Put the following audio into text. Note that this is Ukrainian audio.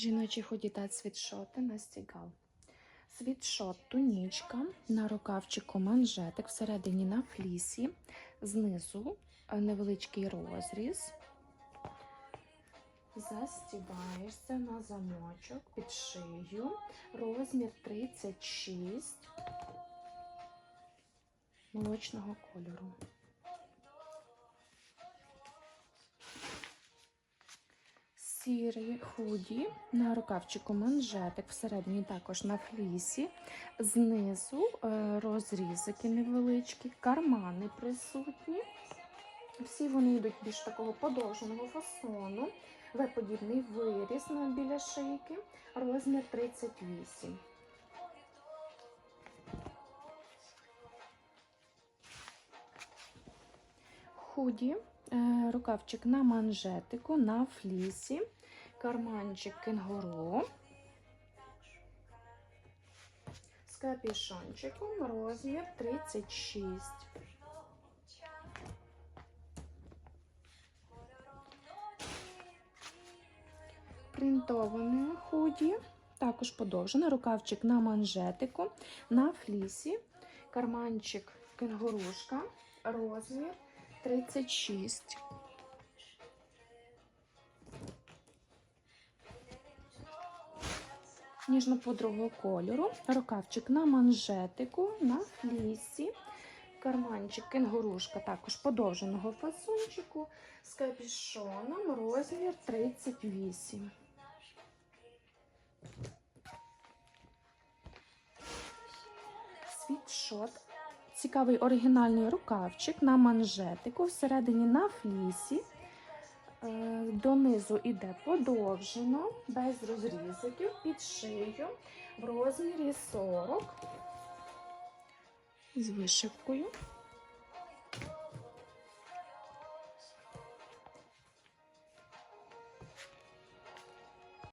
Жіночі худі та світшоти на стігал. Світшот тунічка, на рукавчику манжетик, всередині на флісі, знизу е, невеличкий розріз. Застібаєшся на замочок під шию, розмір 36 молочного кольору. Сірий худі на рукавчику манжетик, всередині також на флісі, знизу е, розрізики невеличкі, кармани присутні. Всі вони йдуть більш такого подовженого фасону, В-подібний виріз біля шийки, розмір 38. Худі, е, рукавчик на манжетику, на флісі, карманчик кенгуру з капішончиком, розмір 36. Принтоване худі, також подовжене, рукавчик на манжетику, на флісі, карманчик кенгурушка, розмір 36. Ніжно-пудрового кольору, рукавчик на манжетику, на флісі, карманчик кенгурушка також подовженого фасончику з капюшоном, розмір 38. Світшот Цікавий оригінальний рукавчик на манжетику, всередині на флісі. Е, Донизу йде подовжено, без розрізиків, під шию, в розмірі 40 з вишивкою.